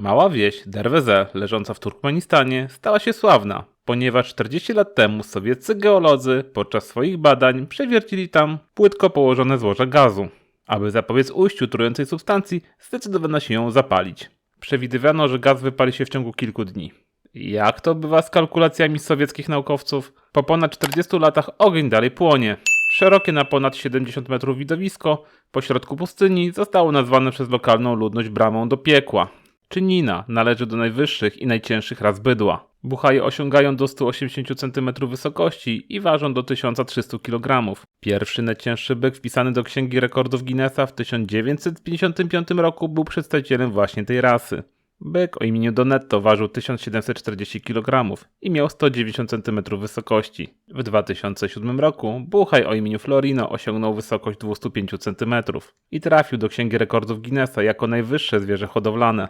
Mała wieś Derweze, leżąca w Turkmenistanie, stała się sławna, ponieważ 40 lat temu sowieccy geolodzy podczas swoich badań przewiercili tam płytko położone złoże gazu. Aby zapobiec ujściu trującej substancji, zdecydowano się ją zapalić. Przewidywano, że gaz wypali się w ciągu kilku dni. Jak to bywa z kalkulacjami sowieckich naukowców? Po ponad 40 latach ogień dalej płonie. Szerokie na ponad 70 metrów widowisko pośrodku pustyni zostało nazwane przez lokalną ludność bramą do piekła. Czynina należy do najwyższych i najcięższych ras bydła. Buchaje osiągają do 180 cm wysokości i ważą do 1300 kg. Pierwszy najcięższy byk wpisany do Księgi Rekordów Guinnessa w 1955 roku był przedstawicielem właśnie tej rasy. Byk o imieniu Donetto ważył 1740 kg i miał 190 cm wysokości. W 2007 roku Buchaj o imieniu Florino osiągnął wysokość 205 cm i trafił do Księgi Rekordów Guinnessa jako najwyższe zwierzę hodowlane.